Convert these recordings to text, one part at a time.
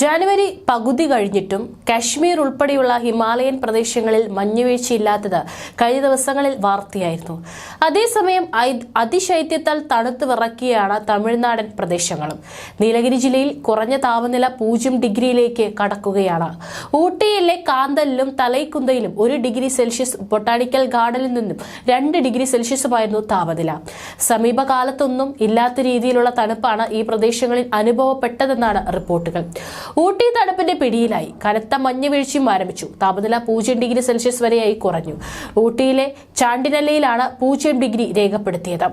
ജാനുവരി പകുതി കഴിഞ്ഞിട്ടും കാശ്മീർ ഉൾപ്പെടെയുള്ള ഹിമാലയൻ പ്രദേശങ്ങളിൽ മഞ്ഞുവീഴ്ചയില്ലാത്തത് കഴിഞ്ഞ ദിവസങ്ങളിൽ വാർത്തയായിരുന്നു. അതേസമയം അതിശൈത്യത്താൽ തണുത്ത് വിറക്കുകയാണ് തമിഴ്നാടൻ പ്രദേശങ്ങളും. നീലഗിരി ജില്ലയിൽ കുറഞ്ഞ താപനില പൂജ്യം ഡിഗ്രിയിലേക്ക് കടക്കുകയാണ്. ഊട്ടിയിലെ കാന്തലിലും തലൈക്കുന്തയിലും ഒരു ഡിഗ്രി സെൽഷ്യസ് ബൊട്ടാണിക്കൽ ഗാർഡനിൽ നിന്നും രണ്ട് ഡിഗ്രി സെൽഷ്യസുമായിരുന്നു താപനില. സമീപകാലത്തൊന്നും ഇല്ലാത്ത രീതിയിലുള്ള തണുപ്പാണ് ഈ പ്രദേശങ്ങളിൽ അനുഭവപ്പെട്ടതെന്നാണ് റിപ്പോർട്ടുകൾ. ഊട്ടി തണുപ്പിന്റെ പിടിയിലായി. കനത്ത മഞ്ഞ് വീഴ്ചയും ആരംഭിച്ചു. താപനില പൂജ്യം ഡിഗ്രി സെൽഷ്യസ് വരെയായി കുറഞ്ഞു. ഊട്ടിയിലെ ചാണ്ടിനല്ലയിലാണ് പൂജ്യം ഡിഗ്രി രേഖപ്പെടുത്തിയത്.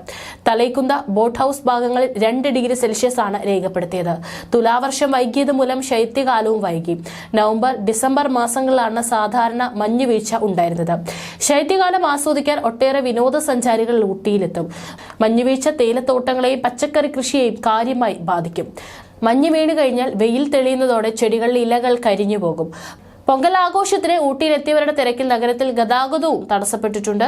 തലൈക്കുന്ത ബോട്ട് ഹൌസ് ഭാഗങ്ങളിൽ രണ്ട് ഡിഗ്രി സെൽഷ്യസ് ആണ് രേഖപ്പെടുത്തിയത്. തുലാവർഷം വൈകിയത് മൂലം ശൈത്യകാലവും വൈകി. നവംബർ ഡിസംബർ മാസങ്ങളിലാണ് സാധാരണ മഞ്ഞ് വീഴ്ച ഉണ്ടായിരുന്നത്. ശൈത്യകാലം ആസ്വദിക്കാൻ ഒട്ടേറെ വിനോദസഞ്ചാരികൾ ഊട്ടിയിലെത്തും. മഞ്ഞുവീഴ്ച തേയിലത്തോട്ടങ്ങളെയും പച്ചക്കറി കൃഷിയെയും കാര്യമായി ബാധിക്കും. മഞ്ഞ് വീണ് കഴിഞ്ഞാൽ വെയിൽ തെളിയുന്നതോടെ ചെടികളിലെ ഇലകൾ കരിഞ്ഞു പോകും പൊങ്കൽ ആഘോഷത്തിന് ഊട്ടിയിലെത്തിയവരുടെ തിരക്കിൽ നഗരത്തിൽ ഗതാഗതവും തടസ്സപ്പെട്ടിട്ടുണ്ട്.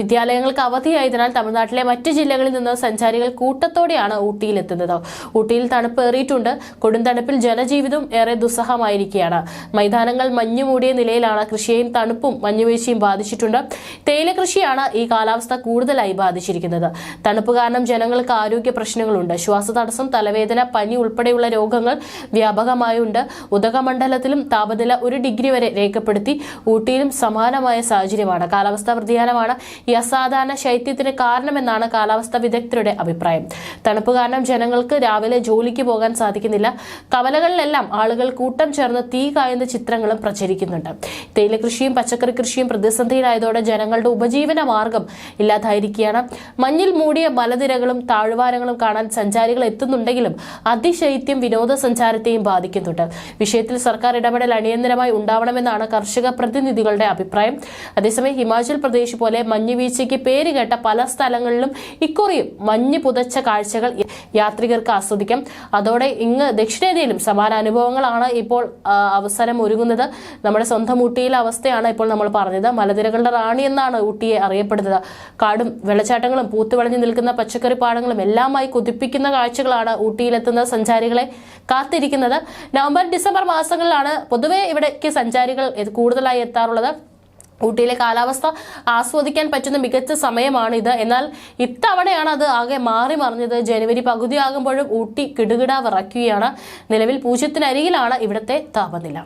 വിദ്യാലയങ്ങൾക്ക് അവധിയായതിനാൽ തമിഴ്നാട്ടിലെ മറ്റ് ജില്ലകളിൽ നിന്ന് സഞ്ചാരികൾ കൂട്ടത്തോടെയാണ് ഊട്ടിയിലെത്തുന്നത്. ഊട്ടിയിൽ തണുപ്പ് ഏറിയിട്ടുണ്ട് കൊടും തണുപ്പിൽ ജനജീവിതം ഏറെ ദുസ്സഹമായിരിക്കുകയാണ്. മൈതാനങ്ങൾ മഞ്ഞുമൂടിയ നിലയിലാണ് കൃഷിയെയും തണുപ്പും മഞ്ഞുവീഴ്ചയും ബാധിച്ചിട്ടുണ്ട്. തേയില കൃഷിയാണ് ഈ കാലാവസ്ഥ കൂടുതലായി ബാധിച്ചിരിക്കുന്നത്. തണുപ്പ് കാരണം ജനങ്ങൾക്ക് ആരോഗ്യ പ്രശ്നങ്ങളുണ്ട്. ശ്വാസതടസ്സം തലവേദന പനി ഉൾപ്പെടെയുള്ള രോഗങ്ങൾ വ്യാപകമായുണ്ട്. ഉദകമണ്ഡലത്തിലും താപനില ഒരു ഡിഗ്രി വരെ രേഖപ്പെടുത്തി ഊട്ടിയിലും സമാനമായ സാഹചര്യമാണ്. കാലാവസ്ഥാ വ്യതിയാനമാണ് ഈ അസാധാരണ ശൈത്യത്തിന് കാരണമെന്നാണ് കാലാവസ്ഥാ വിദഗ്ധരുടെ അഭിപ്രായം. തണുപ്പ് കാരണം ജനങ്ങൾക്ക് രാവിലെ ജോലിക്ക് പോകാൻ സാധിക്കുന്നില്ല. കവലകളിലെല്ലാം ആളുകൾ കൂട്ടം ചേർന്ന് തീ കായുന്ന ചിത്രങ്ങളും പ്രചരിക്കുന്നുണ്ട്. തേയില കൃഷിയും പച്ചക്കറി കൃഷിയും പ്രതിസന്ധിയിലായതോടെ ജനങ്ങളുടെ ഉപജീവന മാർഗം ഇല്ലാതായിരിക്കുകയാണ്. മഞ്ഞിൽ മൂടിയ മലനിരകളും താഴ്വാരങ്ങളും കാണാൻ സഞ്ചാരികൾ എത്തുന്നുണ്ടെങ്കിലും അതിശൈത്യം വിനോദസഞ്ചാരത്തെയും ബാധിക്കുന്നുണ്ട്. വിഷയത്തിൽ സർക്കാർ ഇടപെടൽ അടിയന്തരമായി ഉണ്ടാവണമെന്നാണ് കർഷക പ്രതിനിധികളുടെ അഭിപ്രായം. അതേസമയം ഹിമാചൽ പ്രദേശ് പോലെ മഞ്ഞുവീഴ്ചയ്ക്ക് പേരുകേട്ട പല സ്ഥലങ്ങളിലും ഇക്കുറിയും മഞ്ഞ് പുതച്ച കാഴ്ചകൾ യാത്രികർക്ക് ആസ്വദിക്കാം. അതോടെ ഇങ്ങ് ദക്ഷിണേന്ത്യയിലും സമാന അനുഭവങ്ങളാണ് ഇപ്പോൾ അവസരം ഒരുങ്ങുന്നത്. നമ്മുടെ സ്വന്തം ഊട്ടിയിലെ അവസ്ഥയാണ് ഇപ്പോൾ നമ്മൾ പറഞ്ഞത്. മലനിരകളുടെ റാണി എന്നാണ് ഊട്ടിയെ അറിയപ്പെടുന്നത്. കാടും വെള്ളച്ചാട്ടങ്ങളും പൂത്തുവിളഞ്ഞു നിൽക്കുന്ന പച്ചക്കറി പാടങ്ങളും എല്ലാമായി കുതിപ്പിക്കുന്ന കാഴ്ചകളാണ് ഊട്ടിയിലെത്തുന്ന സഞ്ചാരികളെ കാത്തിരിക്കുന്നത്. നവംബർ ഡിസംബർ മാസങ്ങളിലാണ് പൊതുവെ ഇവിടേക്ക് സഞ്ചാരികൾ കൂടുതലായി എത്താറുള്ളത്? ഊട്ടിയിലെ കാലാവസ്ഥ ആസ്വദിക്കാൻ പറ്റുന്ന മികച്ച സമയമാണ് ഇത് എന്നാൽ ഇത്തവണയാണ് അത് ആകെ മാറി മറിഞ്ഞത്. ജനുവരി പകുതിയാകുമ്പോഴും ഊട്ടി കിടുകിട വിറയ്ക്കുകയാണ്. നിലവിൽ പൂജ്യത്തിനരികിലാണ് ഇവിടുത്തെ താപനില.